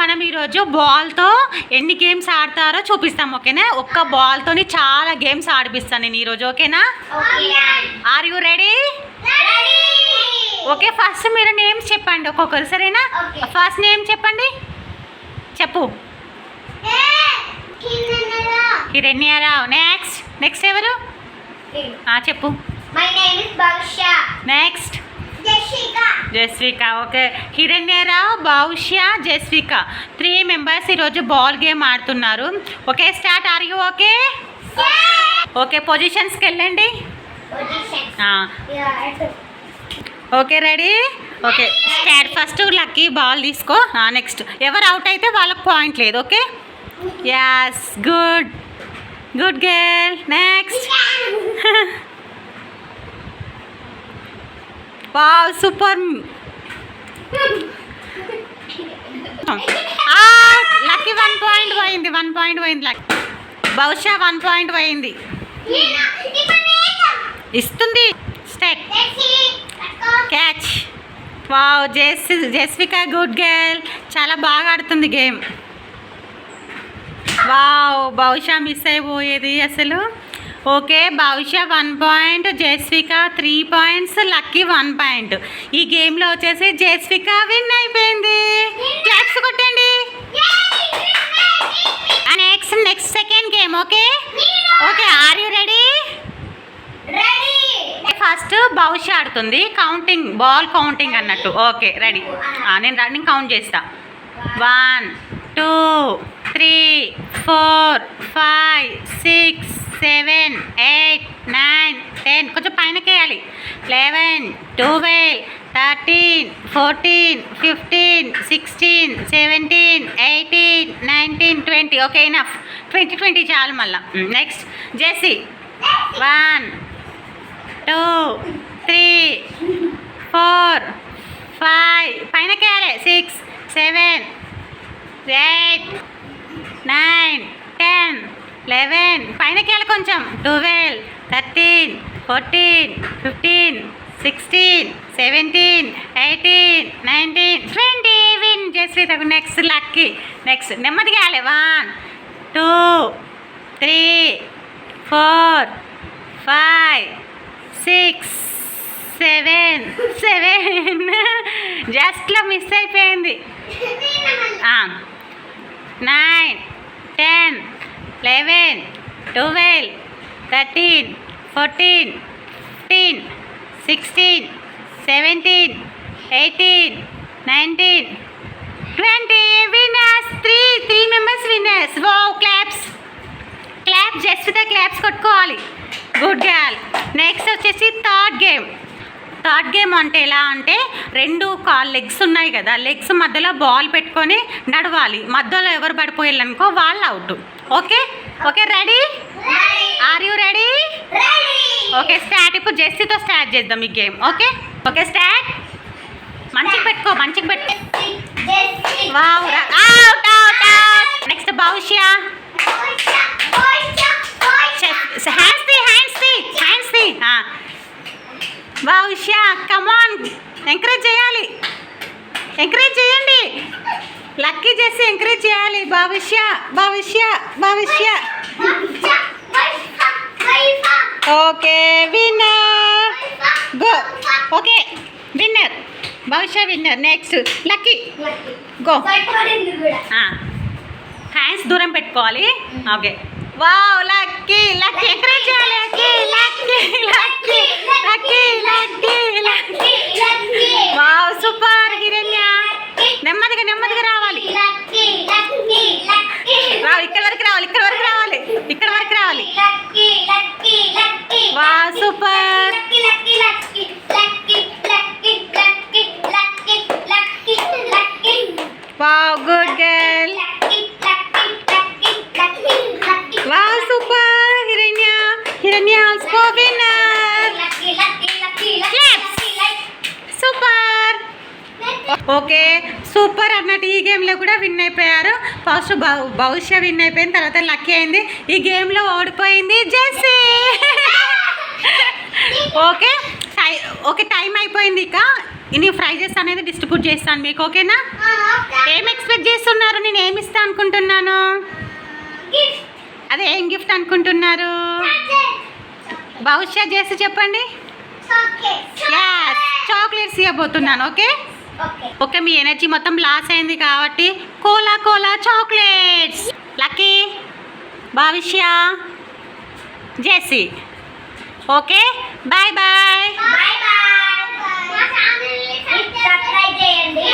మనం ఈరోజు బాల్తో ఎన్ని గేమ్స్ ఆడతారో చూపిస్తాం ఓకేనా? ఒక్క బాల్తోని చాలా గేమ్స్ ఆడిపిస్తాను నేను ఈరోజు ఓకేనా? Are you ready okay first మీరు నేమ్స్ చెప్పండి ఒక్కొక్కరు సరేనా. ఫస్ట్ నేమ్ చెప్పండి. చెప్పు. హిరణ్యారావు నెక్స్ట్ నెక్స్ట్ ఎవరు? చెప్పు. Next. Jasvika okay. Hiranya Rao Bhavishya Jasvika three members ఈరోజు బాల్ గేమ్ ఆడుతున్నారు. Okay start are you okay okay పొజిషన్స్కి వెళ్ళండి. Okay ready okay start first Lucky ball తీసుకో. నెక్స్ట్ ఎవరు అవుట్ అయితే వాళ్ళకి పాయింట్ లేదు okay yes good good girl next wow super. Lucky one point పోయింది one point పోయింది luck బహుశా వన్ పాయింట్ పోయింది. ఇస్తుంది. స్టెక్ క్యాచ్. Wow జెస్ జెస్విక good girl. చాలా బాగా ఆడుతుంది గేమ్. వావ్ బహుశా మిస్ అయిపోయేది అసలు. Okay Bhavishya one point Jesvika three points Lucky one point. ఈ గేమ్లో వచ్చేసి జెస్విక విన్ అయిపోయింది. క్లాప్స్ కొట్టండి. Next next second game okay? Okay are you ready first Bhavishya ఆడుతుంది. కౌంటింగ్ బాల్ కౌంటింగ్ అన్నట్టు. ఓకే రెడీ నేను రన్నింగ్ కౌంట్ చేస్తా. One two three four five six seven eight nine ten కొంచెం పైనకేయాలి. Eleven twelve thirteen fourteen fifteen sixteen seventeen eighteen nineteen twenty okay enough twenty twenty చాలు మళ్ళీ. Next Jessie one two three four five పైనకేయాలి. Six seven eight nine ten eleven. పైన కేయాలి కొంచెం. Twelve thirteen fourteen fifteen sixteen seventeen eighteen nineteen. Twenty. Win just next Lucky. Next. నెమ్మదిగా వేయాలి one two three four five six seven seven. జస్ట్లో miss అయిపోయింది. Nine eleven twelve thirteen fourteen fifteen sixteen seventeen eighteen nineteen. Twenty winners three three members winners. వో claps. Clap just with claps కొట్టుకోవాలి. Good girl. Next వచ్చేసి third game. Third game అంటే ఎలా అంటే రెండు call legs ఉన్నాయి కదా లెగ్స్ మధ్యలో బాల్ పెట్టుకొని నడవాలి. మధ్యలో ఎవరు పడిపోయారనుకో వాళ్ళు out. Okay? Okay ready are you ready okay start ఇప్పుడు జెస్సీతో స్టార్ట్ చేద్దాం ఈ గేమ్ ఓకే ఓకే స్టార్ట్ మంచిగా పెట్టుకో మంచిగా పెట్టుకో. Wow out out out next Bhavishya hands the hands the hands the Bhavishya come on encourage చేయాలి. ఎంకరేజ్ చేయండి లక్కీ చేసి ఎంకరేజ్ చేయాలి. Bhavishya Bhavishya Bhavishya. Okay winner go okay winner Bhavishya winner next Lucky go hands దూరం పెట్టుకోవాలి. Okay. Wow Lucky Lucky encourage చేయాలి Lucky Lucky Lucky Lucky Lucky Lucky wow super Hiranya నెమ్మదిగా నెమ్మదిగా రావాలి. రావు ఇక్కడ వరకు రావాలి ఇక్కడ వరకు రావాలి ఇక్కడ వరకు రావాలి. Wow super wow good girl wow super Hiranya Hiranya also winner super okay super అన్నట్టు ఈ గేమ్లో కూడా విన్ అయిపోయారు. ఫస్ట్ భవ్ భవిష్య విన్ అయిపోయిన తర్వాత లక్కీ అయింది. ఈ గేమ్లో ఓడిపోయింది Jessie. Okay tie okay time అయిపోయింది ఇక. ఇన్ని ప్రైజెస్ అనేది డిస్ట్రిబ్యూట్ చేస్తాను మీకు ఓకేనా? ఏం ఎక్స్పెక్ట్ చేస్తున్నారు? నేను ఏమి ఇస్తా అనుకుంటున్నాను? అదే ఏం గిఫ్ట్ అనుకుంటున్నారు? భవిష్యత్ చేసి చెప్పండి. చాక్లెట్స్ ఇవ్వబోతున్నాను ఓకే? ఓకే మీ ఎనర్జీ మొత్తం లాస్ అయింది కాబట్టి cola cola chocolates. Lucky Bhavishya Jessie okay bye bye bye bye subscribe చేయండి.